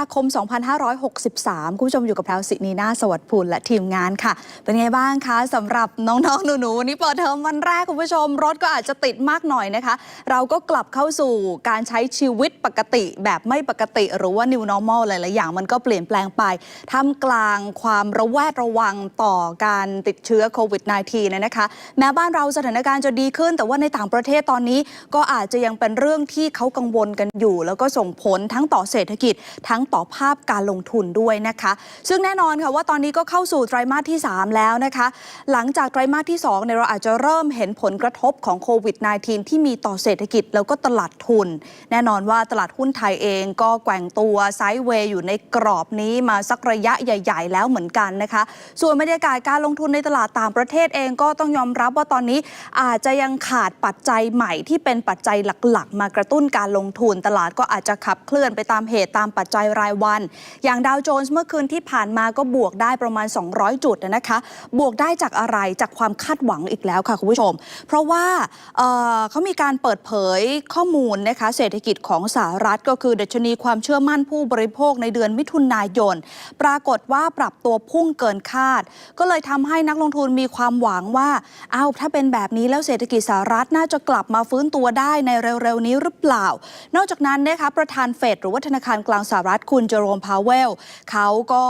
าคม 2563 คุณผู้ชมอยู่กับแพรวสินีนาสวัสดิ์พุลและทีมงานค่ะ เป็นไงบ้างคะสำหรับน้องๆ หนูๆวันนี้เปิดเทอมวันแรก คุณผู้ชม รถก็อาจจะติดมากหน่อยนะคะ เราก็กลับเข้าสู่การใช้ชีวิตปกติแบบไม่ปกติ หรือว่า new normal หลายๆ อย่างมันก็เปลี่ยนแปลงไปท่ามกลางความระแวดระวังต่อการติดเชื้อโควิด -19 เนยนะคะ แม้บ้านเราสถานการณ์จะดีขึ้น แต่ว่าในต่างประเทศตอนนี้ก็อาจจะยังเป็นเรื่องที่เขากังวลกันอยู่ แล้วก็ส่งผลทั้งต่อเศรษฐกิจทั้งต่อภาพการลงทุนด้วยนะคะ ซึ่งแน่นอนค่ะว่าตอนนี้ก็เข้าสู่ไตรมาสที่ 3 แล้วนะคะ หลังจากไตรมาสที่ 2 เนี่ยเราอาจจะเริ่มเห็นผลกระทบของโควิด -19 ที่มีต่อเศรษฐกิจแล้วก็ตลาดทุน แน่นอนว่าตลาดหุ้นไทยเองก็แกว่งตัวไซด์เวย์อยู่ในกรอบนี้มาสักระยะใหญ่ ๆ แล้วเหมือนกันนะคะ ส่วนบรรยากาศการลงทุนในตลาดต่างประเทศเองก็ต้องยอมรับว่าตอนนี้อาจจะยังขาดปัจจัยใหม่ที่เป็นปัจจัยหลักๆ มากระตุ้นการลงทุนตลาดก็อาจจะขับเคลื่อนไปตามเหตุตามปัจจัยรายวัน อย่างดาวโจนส์เมื่อคืนที่ผ่านมาก็บวกได้ประมาณ 200 จุดนะคะ บวกได้จากอะไรจากความคาดหวังอีกแล้วค่ะคุณผู้ชม เพราะว่าเเขามีการเปิดเผยข้อมูลนะคะเศรษฐกิจของสหรัฐก็คือดัชนีความเชื่อมั่นผู้บริโภคในเดือนมิถุนายน ปรากฏว่าปรับตัวพุ่งเกินคาด ก็เลยทำให้นักลงทุนมีความหวังว่าอ้าวถ้าเป็นแบบนี้แล้วเศรษฐกิจสหรัฐน่าจะกลับมาฟื้นตัวได้ในเร็วๆนี้หรือเปล่า นอกจากนั้นนะคะประธานเฟดหรือว่าธนาคารกลางสหรัฐคุณเจอโรมพาวเวลเขาก็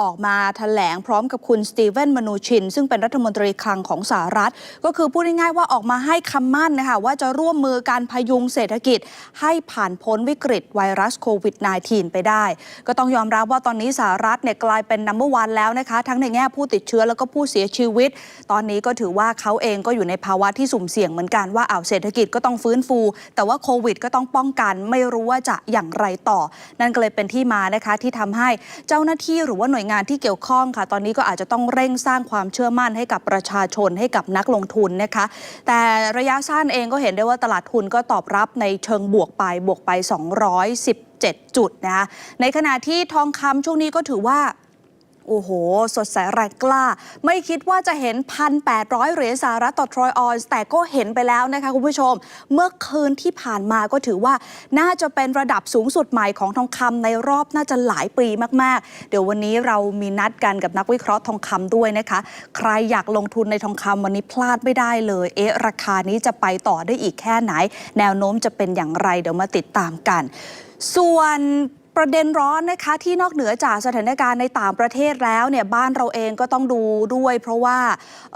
ออกมาแถลงพร้อมกับคุณสตีเวนมนูชิน ซึ่งเป็นรัฐมนตรีคลังของสหรัฐ ก็คือพูดง่ายๆว่าออกมาให้คำมั่นนะคะว่าจะร่วมมือการพยุงเศรษฐกิจ ให้ผ่านพ้นวิกฤตไวรัสโควิด -19 ไปได้ ก็ต้องยอมรับว่าตอนนี้สหรัฐเนี่ยกลายเป็นนัมเบอร์วันแล้วนะคะ ทั้งในแง่ผู้ติดเชื้อแล้วก็ผู้เสียชีวิต ตอนนี้ก็ถือว่าเขาเองก็อยู่ในภาวะที่สุ่มเสี่ยงเหมือนกันว่าอ้าวเศรษฐกิจก็ต้องฟื้นฟู แต่ว่าโควิด ก็ต้องป้องกันไม่รู้ว่าจะอย่างไรต่อ นั่นก็เลยเป็นที่มานะคะที่ทำให้เจ้าหน้าที่หรือว่าหน่วยงานที่เกี่ยวข้องค่ะ ตอนนี้ก็อาจจะต้องเร่งสร้างความเชื่อมั่นให้กับประชาชนให้กับนักลงทุนนะคะ แต่ระยะสั้นเองก็เห็นได้ว่าตลาดทุนก็ตอบรับในเชิงบวกไปบวกไป 217จุดนะคะในขณะที่ทองคำช่วงนี้ก็ถือว่า โอ้โห สดใสแรงกล้า ไม่คิดว่าจะเห็น 1,800 เหรียญสหรัฐต่อทรอยออนซ์แต่ก็เห็นไปแล้วนะคะคุณผู้ชม เมื่อคืนที่ผ่านมาก็ถือว่าน่าจะเป็นระดับสูงสุดใหม่ของทองคำในรอบน่าจะหลายปีมาก ๆ เดี๋ยววันนี้เรามีนัดกันกับนักวิเคราะห์ทองคำด้วยนะคะ ใครอยากลงทุนในทองคำวันนี้พลาดไม่ได้เลย เอ๊ะราคานี้จะไปต่อได้อีกแค่ไหน แนวโน้มจะเป็นอย่างไรเดี๋ยวมาติดตามกัน ส่วน ประเด็นร้อนนะคะที่นอกเหนือจากสถานการณ์ในต่างประเทศแล้วเนี่ยบ้านเราเองก็ต้องดูด้วย เพราะว่า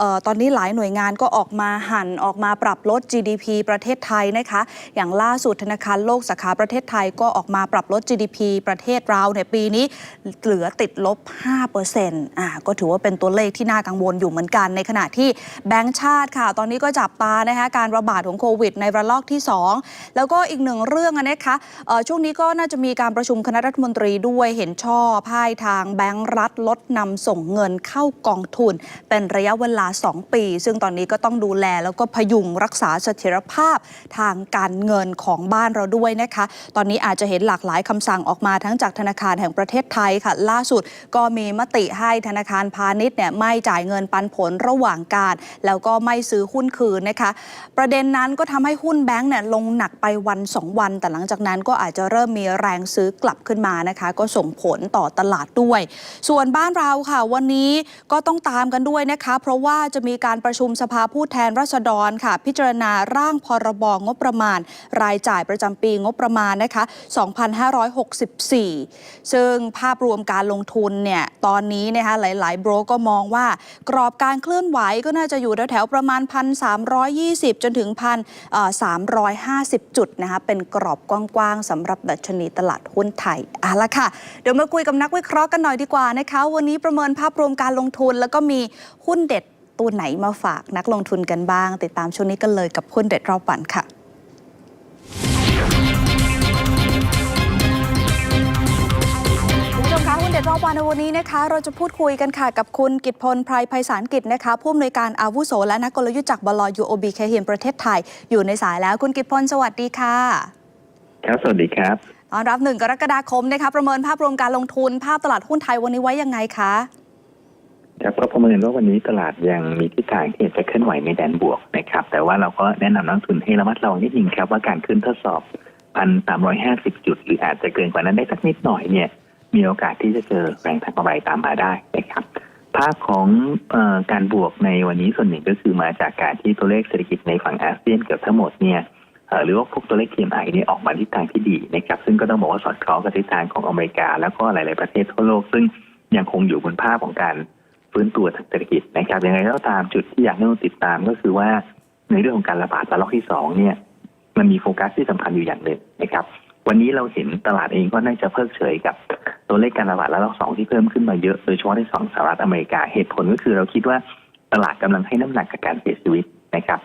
ออตอนนี้หลายหน่วยงานก็ออกมาหั่นออกมาปรับลด GDP ประเทศไทยนะคะ อย่างล่าสุดธนาคารโลกสาขาประเทศไทยก็ออกมาปรับลด GDP ประเทศเราเนี่ยปีนี้เหลือติดลบ 5%อ่าก็ถือว่าเป็นตัวเลขที่น่ากังวลอยู่เหมือนกัน ในขณะที่แบงก์ชาติค่ะ ตอนนี้ก็จับตานะคะการระบาดของโควิด ในระลอกที่ 2 แล้วก็อีกหนึ่งเรื่องนะคะช่วงนี้ก็น่าจะมีการประชุมคณะรัฐมนตรีด้วยเห็นชอบให้ทางแบงก์รัฐลดนำส่งเงินเข้ากองทุน เป็นระยะเวลา 2 ปี ซึ่งตอนนี้ก็ต้องดูแลแล้วก็พยุงรักษาเสถียรภาพทางการเงินของบ้านเราด้วยนะคะ ตอนนี้อาจจะเห็นหลากหลายคำสั่งออกมาทั้งจากธนาคารแห่งประเทศไทยค่ะ ล่าสุดก็มีมติให้ธนาคารพาณิชย์เนี่ยไม่จ่ายเงินปันผลระหว่างการ แล้วก็ไม่ซื้อหุ้นคืนนะคะ ประเด็นนั้นก็ทำให้หุ้นแบงก์เนี่ยลงหนักไปวัน 2 วัน แต่หลังจากนั้นก็อาจจะเริ่มมีแรงซื้อกลับขึ้นมานะคะ ก็ส่งผลต่อตลาดด้วย ส่วนบ้านเราค่ะ วันนี้ก็ต้องตามกันด้วยนะคะ เพราะว่าจะมีการประชุมสภาผู้แทนราษฎรค่ะ พิจารณาร่างพรบงบประมาณ รายจ่ายประจำปีงบประมาณนะคะ 2564 ซึ่งภาพรวมการลงทุนเนี่ยตอนนี้นะคะหลาย ๆ โบรกก็มองว่ากรอบการเคลื่อนไหวก็น่าจะอยู่แถวๆประมาณ 1,320 จนถึง 1,350 จุดนะคะเป็นกรอบกว้าง ๆสำหรับดัชนีตลาดหุ้นไทยเอาละค่ะ เดี๋ยวมาคุยกับนักวิเคราะห์กันหน่อยดีกว่านะคะ วันนี้ประเมินภาพรวมการลงทุน แล้วก็มีหุ้นเด็ดตัวไหนมาฝากนักลงทุนกันบ้าง ติดตามช่วงนี้กันเลยกับหุ้นเด็ดรอบวันค่ะคุณผู้ชมคะหุ้นเด็ดรอบวันในวันนี้นะคะ เราจะพูดคุยกันค่ะกับคุณกิตพลไพรไพศาลกิจนะคะผู้อำนวยการอาวุโสและนักกลยุทธ์จากบลยูโอบีเคเฮียนประเทศไทย อยู่ในสายแล้วคุณกิตพลสวัสดีค่ะ ครับ สวัสดีครับต้อนรับหนึ่งกรกฎาคมนะคะประเมินภาพรวมการลงทุนภาพตลาดหุ้นไทยวันนี้ไว้ยังไงคะ ครับก็ประเมินว่าวันนี้ตลาดยังมีทิศทางที่จะเคลื่อนไหวในแดนบวกนะครับ แต่ว่าเราก็แนะนำนักลงทุนให้ระมัดระวังนิดนึงครับว่าการขึ้นทดสอบพันสามร้อยห้าสิบจุด หรืออาจจะเกินกว่านั้นได้สักนิดหน่อยเนี่ย มีโอกาสที่จะเจอแรงทางกำไรตามมาได้นะครับ ภาพของเออการบวกในวันนี้ส่วนหนึ่งก็คือมาจากการที่ตัวเลขเศรษฐกิจในฝั่งอาเซียนเกือบทั้งหมดเนี่ยเอ่อ หรือว่าพวกตัวเลข PMI เนี่ยออกมาทิศทางที่ดีนะครับซึ่งก็ต้องบอกว่าสอดคล้องกับทิศทางของอเมริกา แล้วก็หลาย ๆ ประเทศทั่วโลก ซึ่งยังคงอยู่บนภาพของการฟื้นตัวทางเศรษฐกิจนะครับยังไงก็ตามจุดที่อยากให้เราติดตามก็คือว่าในเรื่องของการระบาดระลอกที่สองเนี่ยมันมีโฟกัสที่สำคัญอยู่อย่างหนึ่งนะครับวันนี้เราเห็นตลาดเองก็น่าจะเพิกเฉยกับตัวเลขการระบาดระลอกสองที่เพิ่มขึ้นมาเยอะโดยเฉพาะในสองสหรัฐอเมริกาเหตุผลก็คือเราคิดว่าตลาดกำลังให้น้ำหนักกับการเสียชีวิตนะครับ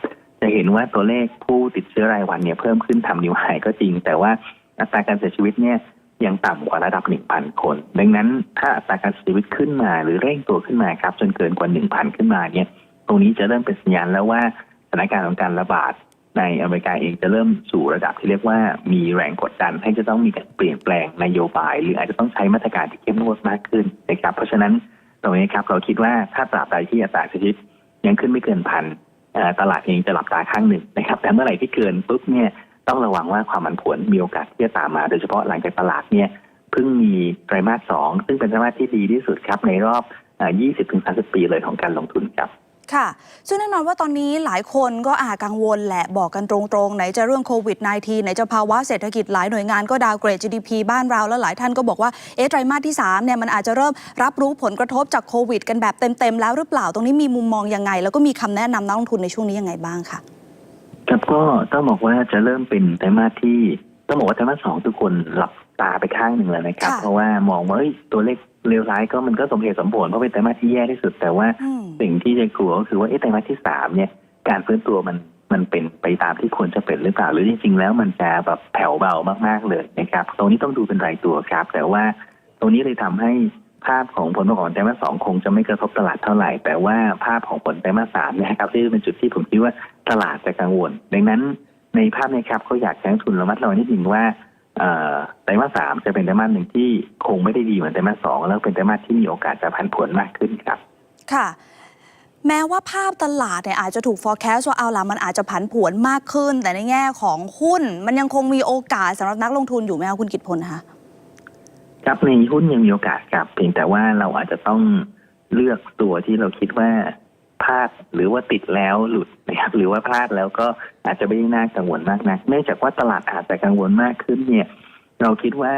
เห็นว่าตัวเลขผู้ติดเชื้อรายวันเนี่ยเพิ่มขึ้นทำนิวไฮก็จริง แต่ว่าอัตราการเสียชีวิตเนี่ยยังต่ำกว่าระดับ 1,000 คน ดังนั้นถ้าอัตราการเสียชีวิตขึ้นมาหรือเร่งตัวขึ้นมาครับจนเกินกว่า 1,000 ขึ้นมาเนี่ยตรงนี้จะเริ่มเป็นสัญญาณแล้วว่าสถานการณ์ของการระบาดในอเมริกาเองจะเริ่มสู่ระดับที่เรียกว่ามีแรงกดดันให้จะต้องมีการเปลี่ยนแปลงนโยบาย หรืออาจจะต้องใช้มาตรการที่เข้มงวดมากขึ้นนะครับเพราะฉะนั้นตรงนี้ครับเราคิดว่าถ้าตราบใดที่อัตราเสียชีวิตยังขึ้นไม่เกินพัน ตลาดเองจะหลับตาข้างหนึ่งนะครับ แต่เมื่อไหร่ที่เกินปุ๊บเนี่ยต้องระวังว่าความผันผวนมีโอกาสที่จะตามมา โดยเฉพาะหลังจากตลาดเนี่ยเพิ่งมีไตรมาสสองซึ่งเป็นไตรมาสที่ดีที่สุดครับในรอบ 20-30 ปีเลยของการลงทุนครับ ค่ะ ซึ่งแน่นอนว่าตอนนี้หลายคนก็อาจกังวลแหละบอกกันตรงๆ ไหนจะเรื่องโควิด -19 ไหนจะภาวะเศรษฐกิจหลายหน่วยงานก็ดาวเกรด GDP บ้านเราแล้วหลายท่านก็บอกว่าเอ๊ะไตรมาสที่3เนี่ยมันอาจจะเริ่มรับรู้ผลกระทบจากโควิด กันแบบเต็มๆแล้วหรือเปล่าตรงนี้มีมุมมองยังไง แล้วก็มีคำแนะนำนักลงทุนในช่วงนี้ยังไงบ้างคะครับก็ต้องบอกว่าจะเริ่มเป็นไตรมาสที่ต้องบอกว่าไตรมาสสองทุกคนหลับตาไปข้างหนึ่งแล้วนะครับค่ะเพราะว่ามองว่าเอ้ยตัวเลข เลวร้ายก็มันก็สมเหตุสมผลเพราะเป็นไตรมาสที่แย่ที่สุด แต่ว่าอืมสิ่งที่จะกลัวก็คือว่าเอ๊ะไตรมาสที่สามเนี่ย การฟื้นตัวมันมันเป็นไปตามที่ควรจะเป็นหรือเปล่า หรือจริงๆแล้วมันจะแบบแผ่วเบามากๆเลยนะครับ ตรงนี้ต้องดูเป็นรายตัวครับ แต่ว่าตรงนี้เลยทำให้ภาพของผลประกอบการไตรมาสสองคงจะไม่กระทบตลาดเท่าไหร่ แต่ว่าภาพของผลไตรมาสสามเนยครับที่เป็นจุดที่ผมคิดว่าตลาดจะกังวล ดังนั้นในภาพเนี้ครับเขาอยากใช้นักทุนระมัดระวังนิดนึงว่าเอ่อ ไตรมาสสามจะเป็นไตรมาสหนึ่งที่คงไม่ได้ดีเหมือนไตรมาสสองแล้วเป็นไตรมาสที่มีโอกาสจะผันผวนมากขึ้นครับ ค่ะ แม้ว่าภาพตลาดเนี่ยอาจจะถูก forecast ว่าเอาล่ะมันอาจจะผันผวนมากขึ้น แต่ในแง่ของหุ้น มันยังคงมีโอกาสสำหรับนักลงทุนอยู่ไหมคะคุณกิตพลคะครับในหุ้นยังมีโอกาสครับเพียงแต่ว่าเราอาจจะต้องเลือกตัวที่เราคิดว่า พลาดหรือว่าติดแล้วหลุดนะครับหรือว่าพลาดแล้วก็อาจจะไม่ได้น่ากังวลมากนัก เนื่องจากว่าตลาดอาจจะกังวลมากขึ้นเนี่ย เราคิดว่า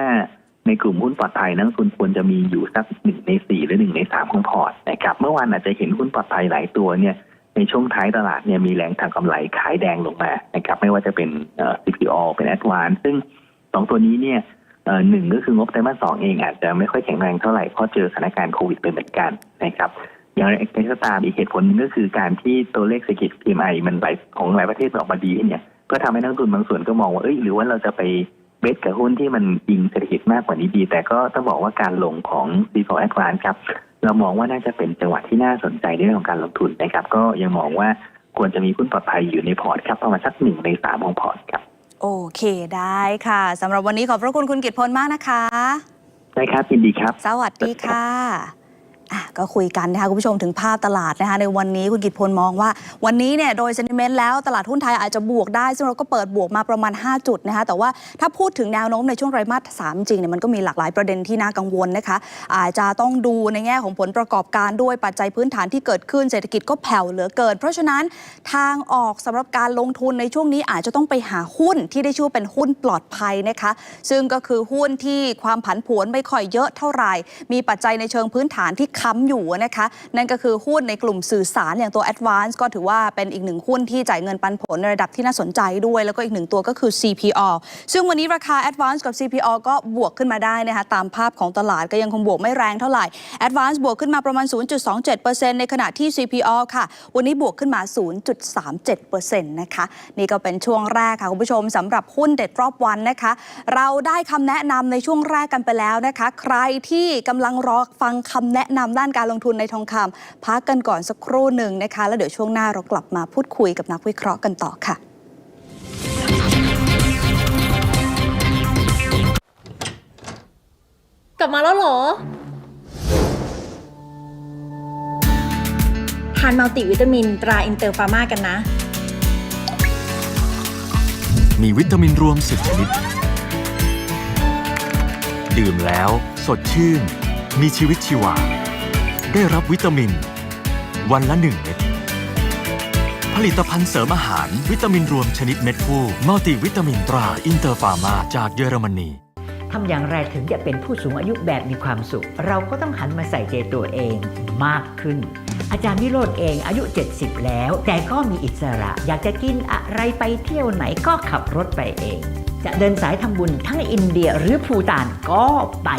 ในกลุ่มหุ้นปลอดภัยนักลงทุนควรจะมีอยู่สักหนึ่งในสี่หรือหนึ่งในสามของพอร์ตนะครับเมื่อวานอาจจะเห็นหุ้นปลอดภัยหลายตัวเนี่ยในช่วงท้ายตลาดเนี่ยมีแรงทางกำไรขายแดงลงมานะครับไม่ว่าจะเป็นเอ่อ CPO เป็น a d v a n c e ซึ่งสองตัวนี้เนี่ยเอ่อหนึ่งก็คืองบไตรมาสสองเองอาจจะไม่ค่อยแข็งแรงเท่าไหร่เพราะเจอสถานการณ์โควิดเป็นเหมือนกันนะครับ อย่างไรก็ตามอีกเหตุผลหนึงก็คือการที่ตัวเลขเศรษฐกิจ PMI มันไหลของหลายประเทศมันออกมาดีเนี่ยก็ทำให้นักลงทุนบางส่วนก็มองว่าเอ้ยหรือว่าเราจะไปเบสกับหุ้นที่มันยิงเศรษฐกิจมากกว่านี้ดี แต่ก็ต้องบอกว่าการลงของ c ี a d v a n c e ครับ เรามองว่าน่าจะเป็นจังหวะที่น่าสนใจในเรื่องของการลงทุนนะครับ ก็ยังมองว่าควรจะมีหุ้นปลอดภัยอยู่ในพอร์ตครับประมาณสักหนึ่งในสามของพอร์ตครับ โอเคได้ค่ะสำหรับวันนี้ขอบพระคุณคุณกิตพลมากนะคะ ได้ครับยินดีครับ สวัสดีค่ะอะก็คุยกันนะคะคุณผู้ชมถึงภาพตลาดนะคะในวันนี้คุณกิตพลมองว่า วันนี้เนี่ยโดยเซนิเมนต์แล้วตลาดหุ้นไทยอาจจะบวกได้ ซึ่งเราก็เปิดบวกมาประมาณ 5 จุดนะคะแต่ว่าถ้าพูดถึงแนวโน้มในช่วงไตรมาสสามจริงเนี่ยมันก็มีหลากหลายประเด็นที่น่ากังวลนะคะอาจจะต้องดูในแง่ของผลประกอบการด้วยปัจจัยพื้นฐานที่เกิดขึ้นเศรษฐกิจก็แผ่วเหลือเกิน เพราะฉะนั้นทางออกสำหรับการลงทุนในช่วงนี้อาจจะต้องไปหาหุ้นที่ได้ชื่อเป็นหุ้นปลอดภัยนะคะซึ่งก็คือหุ้นที่ความผันผวนไม่ค่อยเยอะเท่าไหร่ มีปัจจัยในเชิงพื้นฐานที่ค้ำอยู่นะคะ นั่นก็คือหุ้นในกลุ่มสื่อสารอย่างตัว Advance ก็ถือว่าเป็นอีกหนึ่งหุ้นที่จ่ายเงินปันผลในระดับที่น่าสนใจด้วย แล้วก็อีกหนึ่งตัวก็คือ CPO ซึ่งวันนี้ราคา Advance กับ CPO ก็บวกขึ้นมาได้นะคะตามภาพของตลาดก็ยังคงบวกไม่แรงเท่าไหร่ Advance บวกขึ้นมาประมาณ 0.27%ในขณะที่ CPO ค่ะ วันนี้บวกขึ้นมา 0.37%นะคะนี่ก็เป็นช่วงแรกค่ะคุณผู้ชมสำหรับหุ้นเด็ดรอบวันนะคะ เราได้คำแนะนำในช่วงแรกกันไปแล้วนะคะ ใครที่กำลังรอฟังคำแนะนำด้านการลงทุนในทองคำพักกันก่อนสักครู่หนึ่งนะคะ แล้วเดี๋ยวช่วงหน้าเรากลับมาพูดคุยกับนักวิเคราะห์กันต่อค่ะกลับมาแล้วเหรอ ทานมัลติวิตามินตราอินเตอร์ฟาร์มากันนะ มีวิตามินรวม10ชนิด ดื่มแล้ว สดชื่น มีชีวิตชีวา ได้รับวิตามิน วันละหนึ่งเม็ด ผลิตภัณฑ์เสริมอาหารวิตามินรวมชนิดเม็ดฟูมัลติวิตามินตราอินเตอร์ฟาร์มาจากเยอรมนีทำอย่างไรถึงจะเป็นผู้สูงอายุแบบมีความสุข เราก็ต้องหันมาใส่ใจตัวเองมากขึ้น อาจารย์วิโรธเองอายุ 70 แล้ว แต่ก็มีอิสระ อยากจะกินอะไรไปเที่ยวไหนก็ขับรถไปเอง จะเดินสายทำบุญทั้งอินเดียหรือภูตานก็ไป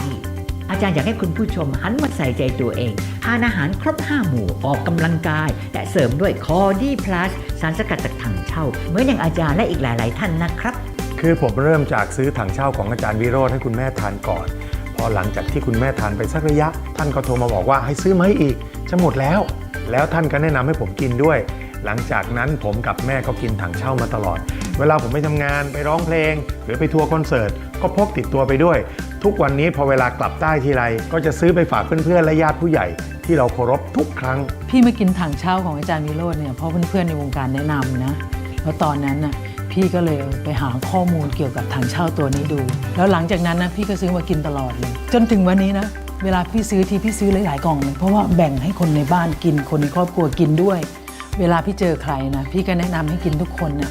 อาจารย์อยากให้คุณผู้ชมหันมาใส่ใจตัวเอง ทานอาหารครบ 5 หมู่ออกกำลังกาย และเสริมด้วยคอดี้พลัสสารสกัดจากถังเช่า เหมือนอย่างอาจารย์และอีกหลาย ๆ ท่านนะครับ คือผมเริ่มจากซื้อถังเช่าของอาจารย์วิโรธให้คุณแม่ทานก่อน พอหลังจากที่คุณแม่ทานไปสักระยะ ท่านก็โทรมาบอกว่าให้ซื้อมาให้อีก จะหมดแล้ว แล้วท่านก็แนะนำให้ผมกินด้วย หลังจากนั้นผมกับแม่ก็กินถังเช่ามาตลอด เวลาผมไปทำงานไปร้องเพลง หรือไปทัวร์คอนเสิร์ตก็พกติดตัวไปด้วย ทุกวันนี้พอเวลากลับใต้ทีไร ก็จะซื้อไปฝากเพื่อนๆและญาติผู้ใหญ่ที่เราเคารพทุกครั้ง พี่มากินถังเช่าของอาจารย์วิโรจน์เนี่ยเพราะเพื่อนๆในวงการแนะนำนะแล้วตอนนั้นน่ะพี่ก็เลยไปหาข้อมูลเกี่ยวกับถังเช่าตัวนี้ดู แล้วหลังจากนั้นนะพี่ก็ซื้อมากินตลอดเลย จนถึงวันนี้นะเวลาพี่ซื้อทีพี่ซื้อหลายๆกล่องเลยเพราะว่าแบ่งให้คนในบ้านกินคนในครอบครัวกินด้วย เวลาพี่เจอใครนะพี่ก็แนะนำให้กินทุกคนน่ะ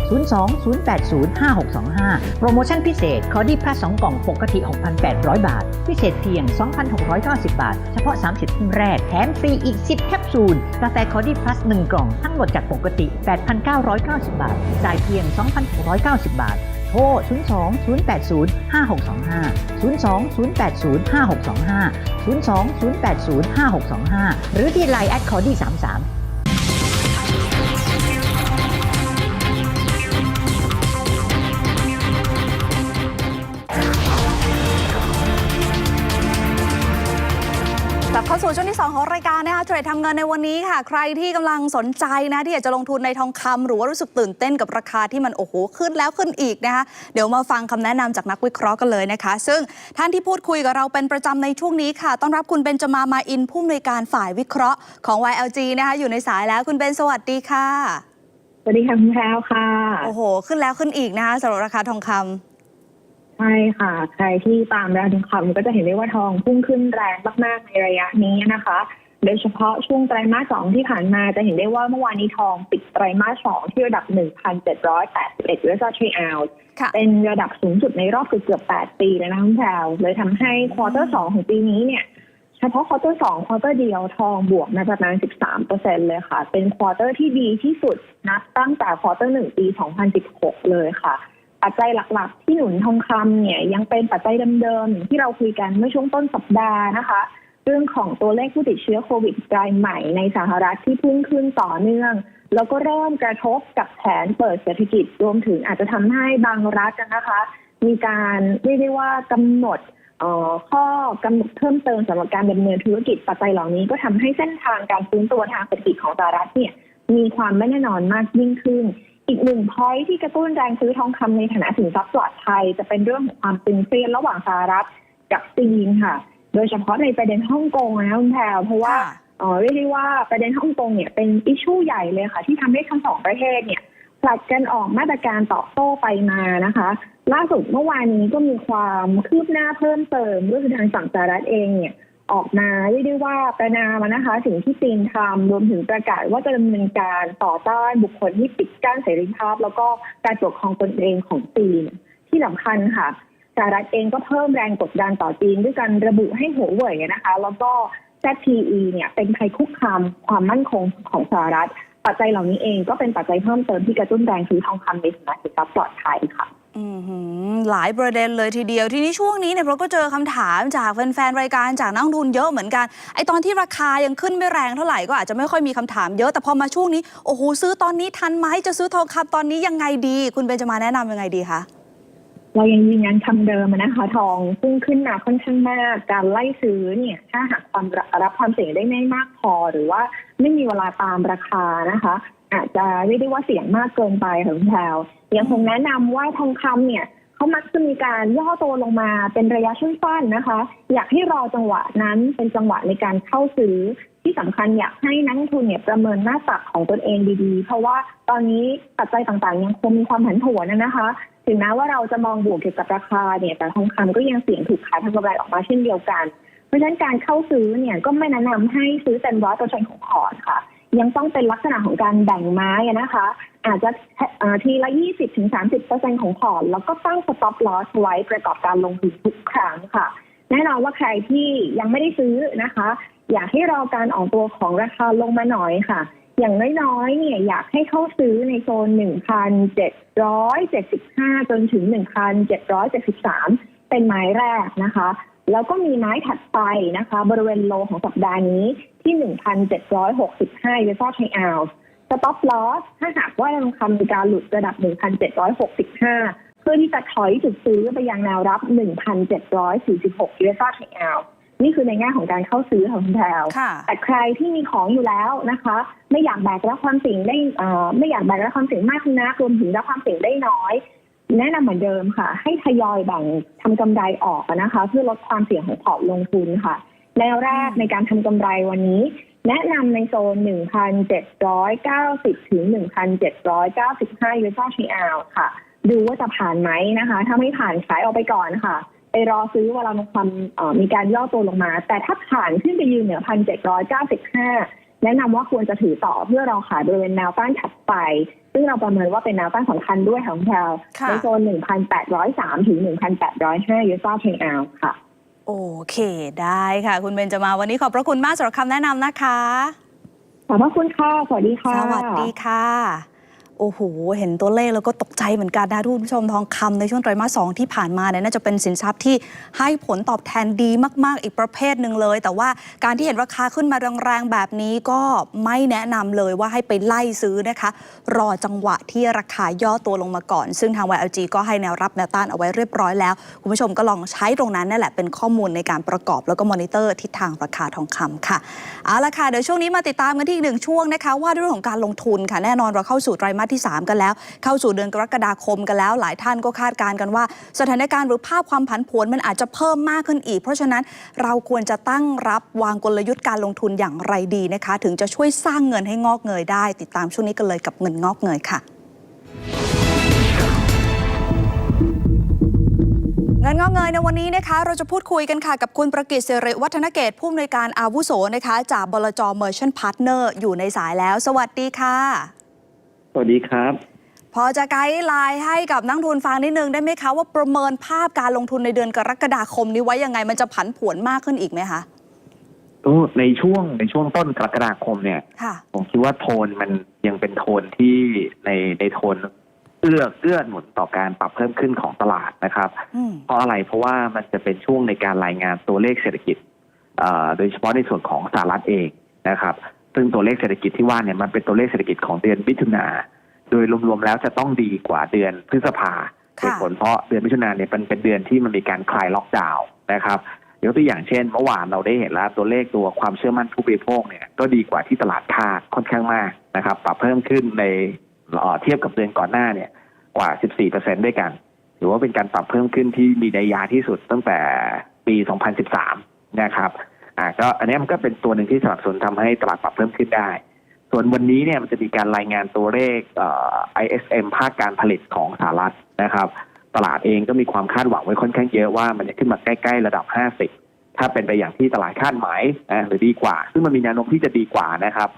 02 080 5625 โปรโมชั่นพิเศษ คอดี้พลัส2กล่องปกติ 6,800 บาท พิเศษเพียง 2,690 บาท เฉพาะ 30ท่านแรก แถมฟรีอีก 10 แคปซูล กาแฟคอดี้พลัส1กล่อง ทั้งหมดจากปกติ 8,990 บาท จ่ายเพียง 2,690 บาทโทร 02 080 5625 02 080 5625 02 080 5625 หรือที่ไลน์แอดคอดี้33 เข้าสู่ช่วงที่ 2 ของรายการนะคะเทรดทำเงินในวันนี้ค่ะ ใครที่กำลังสนใจนะที่อยากจะลงทุนในทองคำหรือว่ารู้สึกตื่นเต้นกับราคาที่มันโอ้โหขึ้นแล้วขึ้นอีกนะคะเดี๋ยวมาฟังคำแนะนำจากนักวิเคราะห์กันเลยนะคะ ซึ่งท่านที่พูดคุยกับเราเป็นประจำในช่วงนี้ค่ะต้อนรับคุณเบนจมามาอินผู้อำนวยการฝ่ายวิเคราะห์ของ YLG นะคะอยู่ในสายแล้วคุณเบนสวัสดีค่ะสวัสดีค่ะคุณแพรวค่ะโอ้โห ขึ้นแล้วขึ้นอีกนะคะสำหรับราคาทองคำ ใช่ค่ะ ใครที่ตามราคาทองคำก็จะเห็นได้ว่าทองพุ่งขึ้นแรงมาก ๆ ในระยะนี้นะคะ โดยเฉพาะช่วงไตรมาสสองที่ผ่านมาจะเห็นได้ว่าเมื่อวานนี้ทองปิดไตรมาสสองที่ระดับ 1,781 US dollar per ounce ค่ะเป็นระดับสูงสุดในรอบเกือบๆ8ปีเลยนะคุณแพรวเลยทำให้ควอเตอร์สองของปีนี้เนี่ยเฉพาะควอเตอร์สองควอเตอร์เดียวทองบวกมาประมาณ 13เปอร์เซ็นเลยค่ะ เป็นควอเตอร์ที่ดีที่สุดนับตั้งแต่ควอเตอร์หนึ่งปี 2016 เลยค่ะ ปัจจัยหลักๆ ที่หนุนทองคำเนี่ยยังเป็นปัจจัยเดิมๆอย่างที่เราคุยกันเมื่อช่วงต้นสัปดาห์นะคะ เรื่องของตัวเลขผู้ติดเชื้อโควิดรายใหม่ในสหรัฐที่พุ่งขึ้นต่อเนื่อง แล้วก็เริ่มกระทบกับแผนเปิดเศรษฐกิจรวมถึงอาจจะทำให้บางรัฐนะคะ มีการเรียกได้ว่ากำหนดข้อกำหนดเพิ่มเติมสำหรับการดำเนินธุรกิจปัจจัยเหล่านี้ก็ทำให้เส้นทางการฟื้นตัวทางเศรษฐกิจของสหรัฐเนี่ยมีความไม่แน่นอนมากยิ่งขึ้น อีกหนึ่งพอยที่กระตุ้นแรงซื้อทองคำในฐานะสินทรัพย์ปลอดภัย จะเป็นเรื่องของความตึงเครียดระหว่างสหรัฐกับจีนค่ะ โดยเฉพาะในประเด็นฮ่องกงนะคุณแพรวเพราะว่าค่ะเอ่อเรียกได้ว่าประเด็นฮ่องกงเนี่ยเป็นอิชชูใหญ่เลยค่ะ ที่ทำให้ทั้งสองประเทศเนี่ยผลัดกันออกมาตรการตอบโต้ไปมานะคะ ล่าสุดเมื่อวานนี้ก็มีความคืบหน้าเพิ่มเติมก็คือทางฝั่งสหรัฐเองเนี่ย ออกมาเรียกได้ว่าประนามนะคะสิ่งที่จีนทำรวมถึงประกาศว่าจะดำเนินการต่อต้านบุคคลที่ปิดกั้นเสรีภาพ แล้วก็การปกครองตนเองของจีนที่สำคัญค่ะสหรัฐเองก็เพิ่มแรงกดดันต่อจีนด้วยการระบุให้หัวเว่ยนะคะ แล้วก็ ZTE เนี่ยเป็นภัยคุกคามความมั่นคงของสหรัฐ ปัจจัยเหล่านี้เองก็เป็นปัจจัยเพิ่มเติมที่กระตุ้นแรงซื้อทองคำในสินทรัพย์ปลอดภัยค่ะ หลายประเด็นเลยทีเดียว ทีนี้ช่วงนี้เนี่ยเราก็เจอคำถามจากแฟนๆรายการจากนักทุนเยอะเหมือนกันไอตอนที่ราคายังขึ้นไม่แรงเท่าไหร่ก็อาจจะไม่ค่อยมีคำถามเยอะแต่พอมาช่วงนี้โอ้โหซื้อตอนนี้ทันไหมจะซื้อทองคำตอนนี้ยังไงดี คุณเบนจะมาแนะนำยังไงดีคะเรายังยืนยันคำเดิมนะคะ ทองพุ่งขึ้นมาค่อนข้างมากการไล่ซื้อเนี่ย ถ้าหากความรับความเสี่ยงได้ไม่มากพอ หรือว่าไม่มีเวลาตามราคานะคะ อาจจะเรียกได้ว่าเสี่ยงมากเกินไปค่ะคุณแพรว ยังคงแนะนำว่าทองคำเนี่ยเขามักจะมีการย่อตัวลงมาเป็นระยะสั้นๆนะคะ อยากให้รอจังหวะนั้นเป็นจังหวะในการเข้าซื้อที่สำคัญอยากให้นักลงทุนเนี่ยประเมินหน้าตักของตนเองดีๆ เพราะว่าตอนนี้ปัจจัยต่างๆ ยังคงมีความผันผวนนะคะ ถึงแม้ว่าเราจะมองบวกเกี่ยวกับราคาเนี่ยแต่ทองคำก็ยังเสี่ยงถูกขายทางกำไรออกมาเช่นเดียวกัน เพราะฉะนั้นการเข้าซื้อเนี่ยก็ไม่แนะนำให้ซื้อเต็มร้อยเปอร์เซ็นต์ของพอร์ตค่ะ ยังต้องเป็นลักษณะของการแบ่งไม้นะคะ อาจจะทีละ 20-30เปอร์เซ็นต์ของพอร์ตแล้วก็ตั้ง stop loss ไว้ประกอบการลงทุนทุกครั้งค่ะ แน่นอนว่าใครที่ยังไม่ได้ซื้อนะคะ อยากให้รอการออกตัวของราคาลงมาหน่อยค่ะ อย่างน้อยๆเนี่ยอยากให้เข้าซื้อในโซน 1,775 จนถึง 1,773 เป็นไม้แรกนะคะ แล้วก็มีไม้ถัดไปนะคะ บริเวณโลของสัปดาห์นี้ ที่ 1,765 ยูโรไทออนซ์สต็อปลอสถ้าหากว่าทองคำมีการหลุดระดับ 1,765 เพื่อที่จะถอยจุดซื้อไปยังแนวรับ 1,746ยูโรไทออนซ์นี่คือในแง่ของการเข้าซื้อของคุณแพรวค่ะแต่ใครที่มีของอยู่แล้วนะคะ ไม่อยากแบกรับความเสี่ยงได้เอ่อไม่อยากแบกรับความเสี่ยงมากนักรวมถึงรับความเสี่ยงได้น้อย แนะนำเหมือนเดิมค่ะ ให้ทยอยแบ่งทำกำไรออกนะคะ เพื่อลดความเสี่ยงของพอร์ตลงทุนค่ะ แนวแรกในการทำกำไรวันนี้ แนะนำในโซน 1,790 ถึง 1,795ยูโรชีอลค่ะ ดูว่าจะผ่านไหมนะคะ ถ้าไม่ผ่านขายออกไปก่อนค่ะ ไปรอซื้อเวลามันความเอ่อมีการย่อตัวลงมา แต่ถ้าผ่านขึ้นไปยืนเหนือ 1,795 แนะนำว่าควรจะถือต่อเพื่อรอขายบริเวณแนวต้านถัดไป ซึ่งเราประเมินว่าเป็นแนวต้านสำคัญด้วยของแถวค่ะในโซน 1,803 ถึง 1,805ยูโรเทนอลค่ะ โอเคได้ค่ะ คุณเบนจมาวันนี้ขอบพระคุณมากสำหรับคำแนะนำนะคะ ขอบพระคุณค่ะ สวัสดีค่ะ สวัสดีค่ะ โอ้โห เห็นตัวเลขแล้วก็ตกใจเหมือนกันนะทุกผู้ชมทองคำในช่วงไตรมาสสองที่ผ่านมาเนี่ยน่าจะเป็นสินทรัพย์ที่ให้ผลตอบแทนดีมาก ๆ อีกประเภทหนึ่งเลย แต่ว่าการที่เห็นราคาขึ้นมาแรงๆแบบนี้ก็ไม่แนะนำเลยว่าให้ไปไล่ซื้อนะคะ รอจังหวะที่ราคาย่อตัวลงมาก่อน ซึ่งทาง YLG ก็ให้แนวรับแนวต้านเอาไว้เรียบร้อยแล้ว คุณผู้ชมก็ลองใช้ตรงนั้นนั่นแหละเป็นข้อมูลในการประกอบแล้วก็มอนิเตอร์ทิศทางราคาทองคำค่ะเอาละค่ะเดี๋ยวช่วงนี้มาติดตามกันที่อีกหนึ่งช่วงนะคะ ว่าด้วยเรื่องของการลงทุนค่ะแน่นอนเราเข้าสู่ไตรมาสที่ 3 กันแล้ว เข้าสู่เดือนกรกฎาคมกันแล้ว หลายท่านก็คาดการณ์กันว่า สถานการณ์หรือภาพความผันผวนมันอาจจะเพิ่มมากขึ้นอีก เพราะฉะนั้นเราควรจะตั้งรับวางกลยุทธ์การลงทุนอย่างไรดีนะคะ ถึงจะช่วยสร้างเงินให้งอกเงยได้ ติดตามช่วงนี้กันเลยกับเงินงอกเงยค่ะเงินงอกเงยในวันนี้นะคะเราจะพูดคุยกันค่ะกับคุณประกิตเสริวัฒนเกตผู้อำนวยการอาวุโสนะคะ จากบลจ Merchant Partner อยู่ในสายแล้ว สวัสดีค่ะ สวัสดีครับ พอจะไกด์ไลน์ให้กับนักลงทุนฟังนิดนึงได้ไหมคะ ว่าประเมินภาพการลงทุนในเดือนกรกฎาคมนี้ไว้ยังไงมันจะผันผวนมากขึ้นอีกไหมคะก็ในช่วงในช่วงต้นกรกฎาคมเนี่ยค่ะผมคิดว่าโทนมันยังเป็นโทนที่ในในโทนเอื้อเอื้อหนุนต่อการปรับเพิ่มขึ้นของตลาดนะครับอืมเพราะอะไรเพราะว่ามันจะเป็นช่วงในการรายงานตัวเลขเศรษฐกิจเอ่อโดยเฉพาะในส่วนของสหรัฐเองนะครับ ซึ่งตัวเลขเศรษฐกิจที่ว่าเนี่ยมันเป็นตัวเลขเศรษฐกิจของเดือนมิถุนาโดยรวมๆแล้วจะต้องดีกว่าเดือนพฤษภาค่ะเหตุผลเพราะเดือนมิถุนาเนี่ยเป็นเป็นเดือนที่มันมีการคลายล็อกดาวน์นะครับยกตัวอย่างเช่น เมื่อวานเราได้เห็นแล้วตัวเลขตัวความเชื่อมั่นผู้บริโภคเนี่ยก็ดีกว่าที่ตลาดคาดค่อนข้างมากนะครับ ปรับเพิ่มขึ้นในเอ่อเทียบกับเดือนก่อนหน้าเนี่ยกว่า 14%ด้วยกันหรือว่าเป็นการปรับเพิ่มขึ้นที่มีนัยยะที่สุดตั้งแต่ปี 2013 นะครับ อ่าก็อันนี้มันก็เป็นตัวหนึ่งที่สนับสนุนทำให้ตลาดปรับเพิ่มขึ้นได้ ส่วนวันนี้เนี่ยมันจะมีการรายงานตัวเลขเอ่อ ISM ภาคการผลิตของสหรัฐนะครับ ตลาดเองก็มีความคาดหวังไว้ค่อนข้างเยอะว่ามันจะขึ้นมาใกล้ๆระดับ 50 ถ้าเป็นไปอย่างที่ตลาดคาดหมายนะหรือดีกว่า ซึ่งมันมีแนวโน้มที่จะดีกว่านะครับ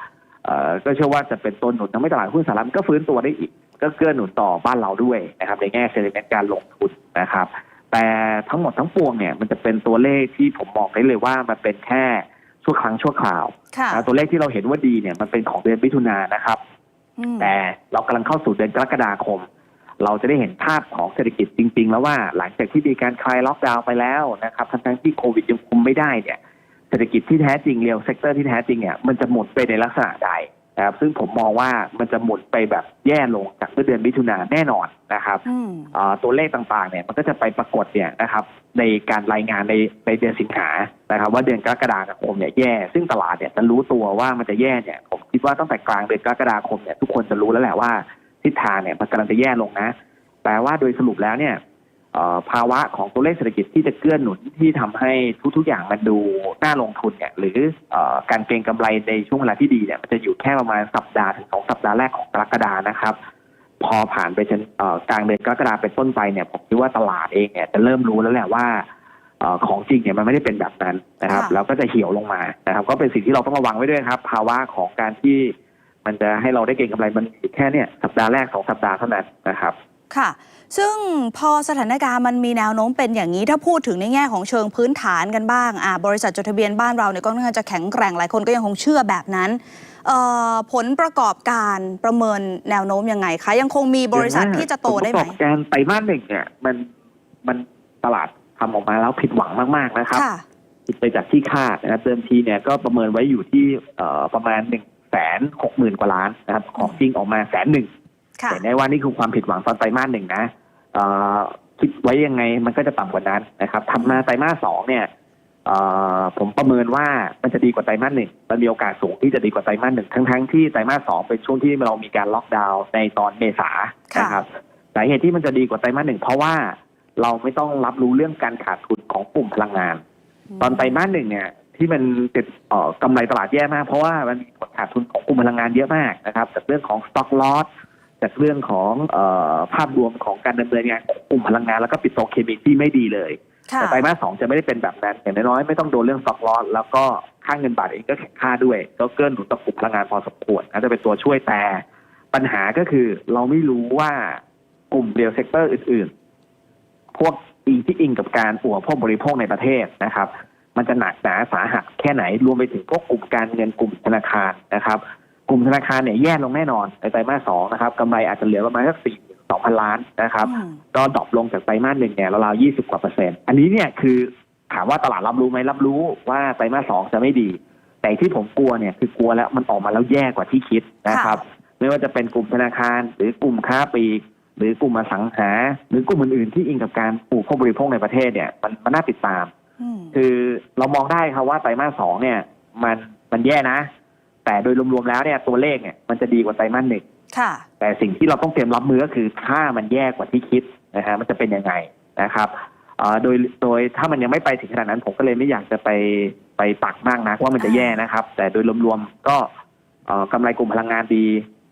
เอ่อก็เชื่อว่าจะเป็นต้นหนุนทำให้ตลาดหุ้นสหรัฐก็ฟื้นตัวได้อีก ก็เกื้อหนุนต่อบ้านเราด้วยนะครับในแง่เซนิเมนต์การลงทุนนะครับ แต่ทั้งหมดทั้งปวงเนี่ยมันจะเป็นตัวเลขที่ผมบอกได้เลยว่ามันเป็นแค่ชั่วครั้งชั่วคราวค่ะนะตัวเลขที่เราเห็นว่าดีเนี่ยมันเป็นของเดือนมิถุนายนนะครับอืมแต่เรากำลังเข้าสู่เดือนกรกฎาคม เราจะได้เห็นภาพของเศรษฐกิจจริง ๆ แล้วว่าหลังจากที่มีการคลายล็อกดาวน์ไปแล้วนะครับทั้งๆที่โควิดยังคุมไม่ได้เนี่ยเศรษฐกิจที่แท้จริงเรียลเซกเตอร์ที่แท้จริงเนี่ยมันจะหมดไปในลักษณะใด นะครับซึ่งผมมองว่ามันจะหมุนไปแบบแย่ลงจากเมื่อเดือนมิถุนายนแน่นอนนะครับอืมเอ่อตัวเลขต่างๆเนี่ยมันก็จะไปปรากฏเนี่ยนะครับในการรายงานในในเดือนสิงหานะครับ ว่าเดือนกรกฎาคมเนี่ยแย่ ซึ่งตลาดเนี่ยจะรู้ตัวว่ามันจะแย่เนี่ยผมคิดว่าตั้งแต่กลางเดือนกรกฎาคมเนี่ยทุกคนจะรู้แล้วแหละว่าทิศทางเนี่ยมันกำลังจะแย่ลงนะแปลว่าโดยสรุปแล้วเนี่ยเอ่อ ภาวะของตัวเลขเศรษฐกิจที่จะเกื้อหนุนที่ทำให้ทุกๆอย่างมันดูน่าลงทุนเนี่ยหรือเอ่อการเก็งกำไรในช่วงเวลาที่ดีเนี่ยมันจะอยู่แค่ประมาณสัปดาห์ถึงสองสัปดาห์แรกของกรกฎานะครับ พอผ่านไปจนเอ่อกลางเดือนกรกฎาเป็นต้นไปเนี่ยผมคิดว่าตลาดเองเนี่ยจะเริ่มรู้แล้วแหละว่าเอ่อของจริงเนี่ยมันไม่ได้เป็นแบบนั้นนะครับค่ะแล้วก็จะเหี่ยวลงมานะครับ ก็เป็นสิ่งที่เราต้องระวังไว้ด้วยครับ ภาวะของการที่มันจะให้เราได้เก็งกำไรมันอยู่แค่เนี่ยสัปดาห์แรกสองสัปดาห์เท่านั้นนะครับ ค่ะ ซึ่งพอสถานการณ์มันมีแนวโน้มเป็นอย่างนี้ถ้าพูดถึงในแง่ของเชิงพื้นฐานกันบ้างอ่าบริษัทจดทะเบียนบ้านเราเนี่ยก็น่าจะแข็งแกร่งหลายคนก็ยังคงเชื่อแบบนั้นเอ่อผลประกอบการประเมินแนวโน้มยังไงคะ ยังคงมีบริษัทที่จะโตได้ไหผมประกอบการไตรมาสหนึ่งเนี่ยมันมันตลาดทำออกมาแล้วผิดหวังมาก ๆ นะครับค่ะผิดไปจากที่คาดนะครับเดิมทีเนี่ยก็ประเมินไว้อยู่ที่เอ่อประมาณหนึ่งแสนหกหมื่นกว่าล้านนะครับ ของจริงออกมาแสนหนึ่งค่ะเห็นได้ว่านี่คือความผิดหวังตอนไตรมาสหนึ่งนะเอ่อ คิดไว้ยังไงมันก็จะต่ำกว่านั้นนะครับทำมาไตรมาสสองเนี่ยเอ่อผมประเมินว่ามันจะดีกว่าไตรมาสหนึ่งมันมีโอกาสสูงที่จะดีกว่าไตรมาสหนึ่งทั้งๆที่ไตรมาสสองเป็นช่วงที่เรามีการล็อกดาวน์ในตอนเมษาค่ะนะครับสาเหตุที่มันจะดีกว่าไตรมาสหนึ่งเพราะว่าเราไม่ต้องรับรู้เรื่องการขาดทุนของกลุ่มพลังงาน ตอนไตรมาสหนึ่งเนี่ย ที่มันติดเอ่อกำไรตลาดแย่มาก เพราะว่ามันมีผลขาดทุนของกลุ่มพลังงานเยอะมากนะครับจากเรื่องของ stock loss จากเรื่องของเออภาพรวมของการดำเนินงานของกลุ่มพลังงานแล้วก็ปิโตรเคมีที่ไม่ดีเลยค่ะแต่ไตรมาสสองจะไม่ได้เป็นแบบนั้นอย่างน้อยๆไม่ต้องโดนเรื่อง stock loss แล้วก็ค่าเงินบาทเองก็แข็งค่าด้วย ก็เกินหนุนต่อกลุ่มพลังงานพอสมควรนะจะเป็นตัวช่วยแต่ ปัญหาก็คือเราไม่รู้ว่ากลุ่มเรียลเซกเตอร์อื่นๆ พวกอิงที่อิงกับการอุปโภคบริโภคในประเทศนะครับ มันจะหนักหนาสาหัสแค่ไหนรวมไปถึงพวกกลุ่มการเงินกลุ่มธนาคารนะครับ กลุ่มธนาคารเนี่ยแย่ลงแน่นอนในไตรมาสสองนะครับกำไรอาจจะเหลือประมาณสักสี่สองพันล้านนะครับอืมก็ดรอปลงจากไตรมาสหนึ่งเนี่ยราวๆยี่สิบกว่าเปอร์เซ็นต์อันนี้เนี่ยคือถามว่าตลาดรับรู้ไหมรับรู้ว่าไตรมาสสองจะไม่ดี แต่ที่ผมกลัวเนี่ยคือกลัวแล้วมันออกมาแล้วแย่กว่าที่คิดนะครับ ไม่ว่าจะเป็นกลุ่มธนาคาร หรือกลุ่มค้าปลีกหรือกลุ่มอสังหา หรือกลุ่มอื่นๆที่อิงกับการปลูกพวกบริโภคในประเทศเนี่ยมันมันน่าติดตามอืมคือเรามองได้ครับว่าไตรมาสสองเนี่ย มันมันแย่นะ แต่โดยรวมๆแล้วเนี่ยตัวเลขเนี่ยมันจะดีกว่าไตรมาสหนึ่งค่ะแต่สิ่งที่เราต้องเตรียมรับมือก็คือถ้ามันแย่กว่าที่คิดนะฮะมันจะเป็นยังไงนะครับเอ่อโดยโดยถ้ามันยังไม่ไปถึงขนาดนั้น ผมก็เลยไม่อยากจะไปไปปักมากนะว่ามันจะแย่นะครับ แต่โดยรวมๆก็เอ่อกำไรกลุ่มพลังงานดี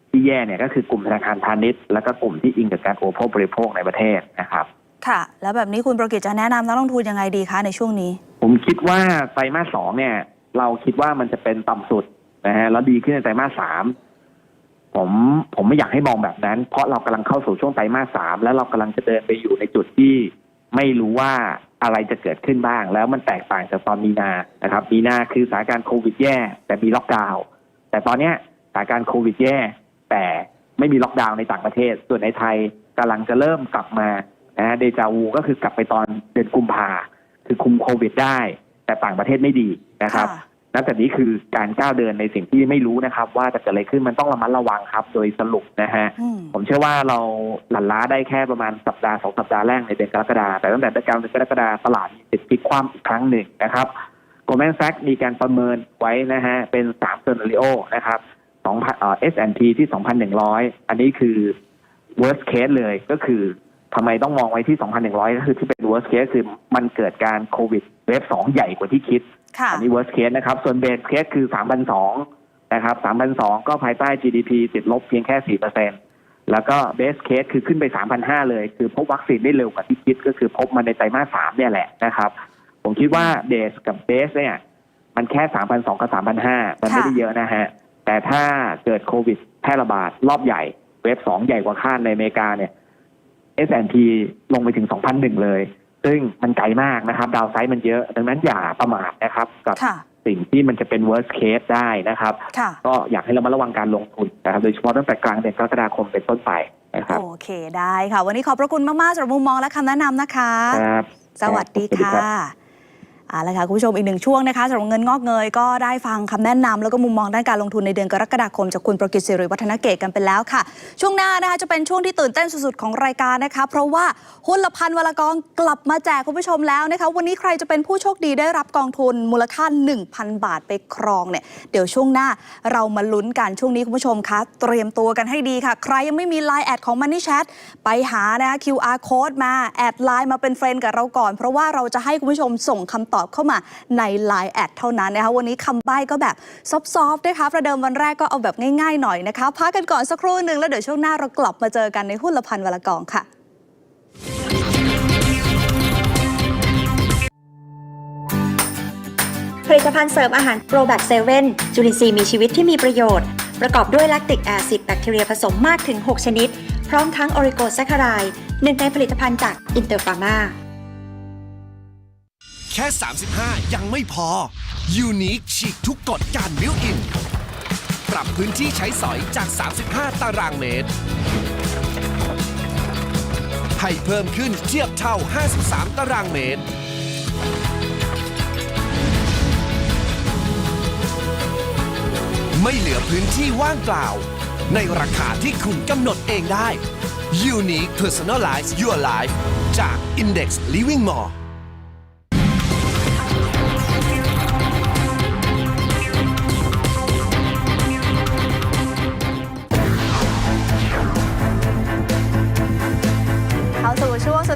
ที่แย่เนี่ยก็คือกลุ่มธนาคารพาณิชย์แล้วก็กลุ่มที่อิงกับการโอภคบริโภคในประเทศนะครับ ค่ะ แล้วแบบนี้คุณประกิตจะแนะนำนักลงทุนยังไงดีคะในช่วงนี้ ผมคิดว่าไตรมาสสองเนี่ย เราคิดว่ามันจะเป็นต่ำสุด นะฮะแล้วดีขึ้นในไตรมาสสามผมผมไม่อยากให้มองแบบนั้น เพราะเรากำลังเข้าสู่ช่วงไตรมาสสามแล้วเรากำลังจะเดินไปอยู่ในจุดที่ไม่รู้ว่าอะไรจะเกิดขึ้นบ้าง แล้วมันแตกต่างจากตอนมีนานะครับมีนาคือสถานการณ์โควิดแย่ แต่มีล็อกดาวน์แต่ตอนเนี้ยสถานการณ์โควิดแย่ แต่ไม่มีล็อกดาวน์ในต่างประเทศ ส่วนในไทยกำลังจะเริ่มกลับมานะฮะเดจาวูก็คือกลับไปตอนเดือนกุมภาคือคุมโควิดได้ แต่ต่างประเทศไม่ดีนะครับ นับจากนี้คือการก้าวเดินในสิ่งที่ไม่รู้นะครับ ว่าจะเกิดอะไรขึ้นมันต้องระมัดระวังครับ โดยสรุปนะฮะอืมผมเชื่อว่าเราหลั่นล้าได้แค่ประมาณสัปดาห์สองสัปดาห์แรกในเดือนกรกฎาแต่ตั้งแต่เดือนกรกฎาตลาดมีสิทธิ์พลิกคว่ำอีกครั้งหนึ่งนะครับโกลแมนแซกมีการประเมินไว้นะฮะเป็นสามเซอร์เรโอนะครับสองพันเอ่อ S&P ที่สองพันหนึ่งร้อยอันนี้คือ worst case เลยก็คือทำไมต้องมองไว้ที่ 2,100 ก็คือที่เป็น worst case คือมันเกิดการโควิดเวฟสองใหญ่กว่าที่คิดค่ะ อันนี้ worst case นะครับ ส่วน base case คือ 3,200นะครับ3,200 ก็ภายใต้ GDP ติดลบเพียงแค่ 4%แล้วก็ base case คือขึ้นไป 3,500 เลย คือพบวัคซีนได้เร็วกว่าที่คิด ก็คือพบมาในไตรมาส 3 เนี่ยแหละนะครับ ผมคิดว่า base กับ base เนี่ย มันแค่ 3,200 กับ 3,500 มันไม่ได้เยอะนะฮะ แต่ถ้าเกิดโควิดแพร่ระบาดรอบใหญ่ เวฟสองใหญ่กว่าคาดในอเมริกาเนี่ย S&P ลงไปถึง 2,001 เลย ซึ่งมันไกลมากนะครับ ดาวไซด์มันเยอะ ดังนั้นอย่าประมาทนะครับ กับค่ะสิ่งที่มันจะเป็น worst case ได้นะครับค่ะก็อยากให้เรามาระวังการลงทุนนะครับโดยเฉพาะตั้งแต่กลางเดือนกรกฎาคมเป็นต้นไปนะครับโอเคได้ค่ะ วันนี้ขอบพระคุณมาก ๆสำหรับมุมมองและคำแนะนำนะคะครับสวัสดีสวัสดีค่ะครับ เอาละค่ะคุณผู้ชมอีกหนึ่งช่วงนะคะสำหรับเงินงอกเงยก็ได้ฟังคำแนะนำแล้วก็มุมมองด้านการลงทุนในเดือนกรกฎาคมจากคุณประกิตศิริวัฒนเกตกันไปแล้วค่ะ ช่วงหน้านะคะจะเป็นช่วงที่ตื่นเต้นสุดๆของรายการนะคะ เพราะว่าหุ้นละพันวลกองกลับมาแจกคุณผู้ชมแล้วนะคะ วันนี้ใครจะเป็นผู้โชคดีได้รับกองทุนมูลค่า 1,000 บาทไปครองเนี่ยเดี๋ยวช่วงหน้าเรามาลุ้นกันช่วงนี้คุณผู้ชมคะเตรียมตัวกันให้ดีค่ะ ใครยังไม่มี Line แอดของ Money Chat ไปหานะคะ QR code มาแอดไลน์มาเป็นเฟรนด์กับเราก่อน เพราะว่าเราจะให้คุณผู้ชมส่งคำตอบเข้ามาใน Line แอดเท่านั้นนะคะวันนี้คำใบ้ก็แบบซอฟๆนะคะประเดิมวันแรกก็เอาแบบง่ายๆหน่อยนะคะพักกันก่อนสักครู่หนึ่งแล้วเดี๋ยวช่วงหน้าเรากลับมาเจอกันในหุ้นละพันวลกองค่ะผลิตภัณฑ์เสริมอาหารโปรแบคเซเว่นจุลินทรีย์มีชีวิตที่มีประโยชน์ ประกอบด้วยแลคติกแอซิดแบคทีเรียผสมมากถึง 6 ชนิด พร้อมทั้งออริโกแซคคารายหนึ่งในผลิตภัณฑ์จากอินเตอร์ฟาร์มา แค่ 35 ยังไม่พอ ยูนิคฉีกทุกกฎการบิวอิน ปรับพื้นที่ใช้สอยจาก 35 ตารางเมตร ให้เพิ่มขึ้นเทียบเท่า 53 ตารางเมตร ไม่เหลือพื้นที่ว่างเปล่า ในราคาที่คุณกำหนดเองได้ Unique Personalize Your Life จาก Index Living Mall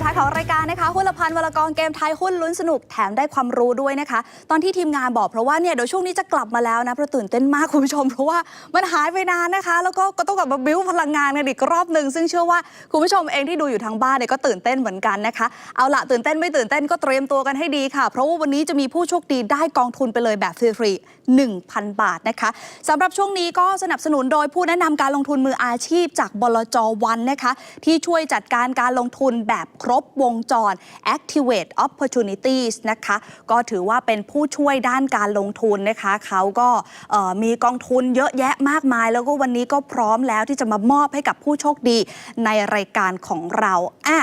ท้ายของรายการนะคะ หุ้นละพันวลกองเกมไทยหุ้นลุ้นสนุกแถมได้ความรู้ด้วยนะคะ ตอนที่ทีมงานบอกเพราะว่าเนี่ยเดี๋ยวช่วงนี้จะกลับมาแล้วนะเพราะตื่นเต้นมากคุณผู้ชม เพราะว่ามันหายไปนานนะคะ แล้วก็ก็ต้องกลับมาบิ้วพลังงานกันอีกรอบหนึ่งซึ่งเชื่อว่าคุณผู้ชมเองที่ดูอยู่ทางบ้านเนี่ยก็ตื่นเต้นเหมือนกันนะคะเอาละตื่นเต้นไม่ตื่นเต้นก็เตรียมตัวกันให้ดีค่ะ เพราะว่าวันนี้จะมีผู้โชคดีได้กองทุนไปเลยแบบฟรีๆ 1,000 บาทนะคะสำหรับช่วงนี้ก็สนับสนุนโดยผู้แนะนำการลงทุนมืออาชีพจากบลจวันนะคะ ที่ช่วยจัดการการลงทุนแบบครบวงจร Activate Opportunities นะคะ ก็ถือว่าเป็นผู้ช่วยด้านการลงทุนนะคะ เขาก็มีกองทุนเยอะแยะมากมาย แล้วก็วันนี้ก็พร้อมแล้วที่จะมามอบให้กับผู้โชคดีในรายการของเราอะ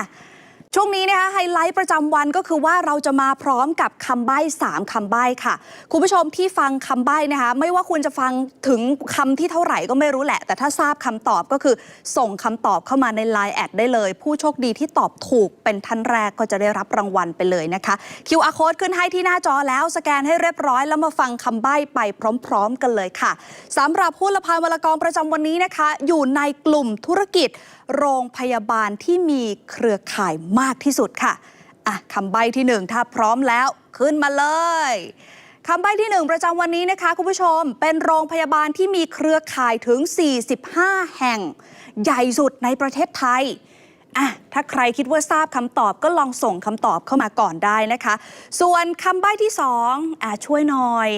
ช่วงนี้นะคะไฮไลท์ประจำวันก็คือว่าเราจะมาพร้อมกับคำใบ้3คำใบ้ค่ะ คุณผู้ชมที่ฟังคำใบ้นะคะ ไม่ว่าคุณจะฟังถึงคำที่เท่าไหร่ก็ไม่รู้แหละ แต่ถ้าทราบคำตอบก็คือส่งคำตอบเข้ามาใน Line แอดได้เลย ผู้โชคดีที่ตอบถูกเป็นท่านแรกก็จะได้รับรางวัลไปเลยนะคะ QR code ขึ้นให้ที่หน้าจอแล้วสแกนให้เรียบร้อย แล้วมาฟังคำใบ้ไปพร้อม ๆ กันเลยค่ะสำหรับหุ้ละพานวลกองประจำวันนี้นะคะ อยู่ในกลุ่มธุรกิจ โรงพยาบาลที่มีเครือข่ายมากที่สุดค่ะอะคำใบ้ที่หนึ่งถ้าพร้อมแล้วขึ้นมาเลยคำใบ้ที่หนึ่งประจำวันนี้นะคะ คุณผู้ชม เป็นโรงพยาบาลที่มีเครือข่ายถึง 45 แห่ง ใหญ่สุดในประเทศไทยอะถ้าใครคิดว่าทราบคำตอบก็ลองส่งคำตอบเข้ามาก่อนได้นะคะ ส่วนคำใบ้ที่สองอะช่วยหน่อย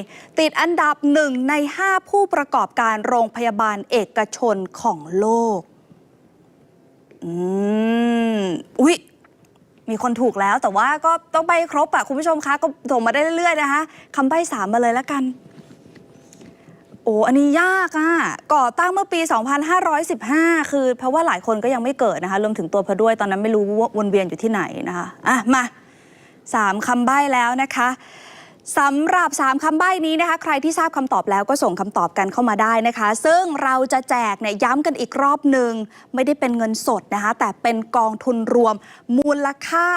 ติดอันดับหนึ่งใน 5 ผู้ประกอบการโรงพยาบาลเอกชนของโลก อืม อุ๊ย มีคนถูกแล้วแต่ว่าก็ต้องใบครบอะคุณผู้ชมคะ ก็ส่งมาได้เรื่อยๆนะคะคำใบ้สามมาเลยแล้วกัน โอ้อันนี้ยากอะก่อตั้งเมื่อปี 2515 คือ เพราะว่าหลายคนก็ยังไม่เกิดนะคะรวมถึงตัวเพอด้วยตอนนั้นไม่รู้ว่าวนเวียนอยู่ที่ไหนนะคะ อะ มาสามคำใบ้แล้วนะคะ สำหรับ 3คำใบ้นี้นะคะ ใครที่ทราบคำตอบแล้วก็ส่งคำตอบกันเข้ามาได้นะคะ ซึ่งเราจะแจกเนี่ยย้ำกันอีกรอบหนึ่งไม่ได้เป็นเงินสดนะคะ แต่เป็นกองทุนรวมมูลค่า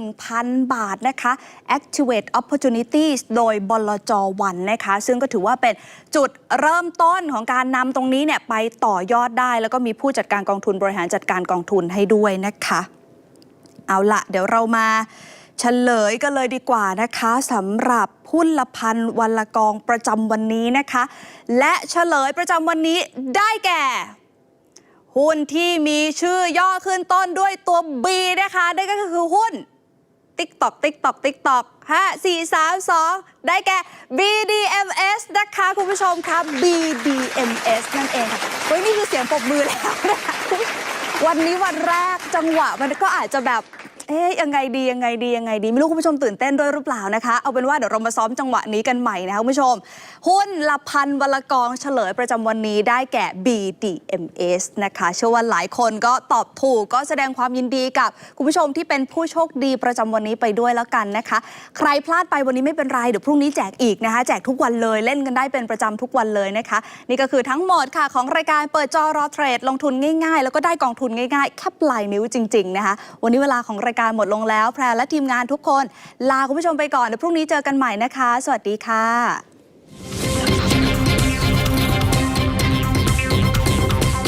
1,000 บาทนะคะ Activate Opportunities โดยบลจวันนะคะ ซึ่งก็ถือว่าเป็นจุดเริ่มต้นของการนำตรงนี้เนี่ยไปต่อยอดได้ แล้วก็มีผู้จัดการกองทุนบริหารจัดการกองทุนให้ด้วยนะคะ เอาละเดี๋ยวเรามา เฉลยกันเลยดีกว่านะคะสำหรับหุ้นละพันวันละกองประจำวันนี้นะคะ และเฉลยประจำวันนี้ได้แก่ หุ้นที่มีชื่อย่อขึ้นต้นด้วยตัว B นะคะได้ก็คือหุ้นติ๊กตอกติ๊กตอกติ๊กตอกห้าสี่สามสองได้แก่ BDMs นะคะ คุณผู้ชมคะ BDMs นั่นเองค่ะเฮ้ยนี่คือเสียงปรบมือแล้วนะคะวันนี้วันแรกจังหวะมันก็อาจจะแบบ เอ๊ยยังไงดียังไงดียังไงดี ไม่รู้คุณผู้ชมตื่นเต้นด้วยหรือเปล่านะคะ เอาเป็นว่าเดี๋ยวเรามาซ้อมจังหวะนี้กันใหม่นะคะคุณผู้ชม หุ้นละพันวลกองเฉลยประจำวันนี้ได้แก่ BDMs นะคะเชื่อว่าหลายคนก็ตอบถูกก็แสดงความยินดีกับคุณผู้ชมที่เป็นผู้โชคดีประจำวันนี้ไปด้วยแล้วกันนะคะ ใครพลาดไปวันนี้ไม่เป็นไรเดี๋ยวพรุ่งนี้แจกอีกนะคะ แจกทุกวันเลยเล่นกันได้เป็นประจำทุกวันเลยนะคะ นี่ก็คือทั้งหมดค่ะของรายการเปิดจอรอเทรดลงทุนง่าย ๆ แล้วก็ได้กองทุนง่ายๆแค่ปลายนิ้วจริงๆนะคะวันนี้เวลาของรายการหมดลงแล้ว แพรและทีมงานทุกคน ลาคุณผู้ชมไปก่อนเดี๋ยวพรุ่งนี้เจอกันใหม่นะคะ สวัสดีค่ะ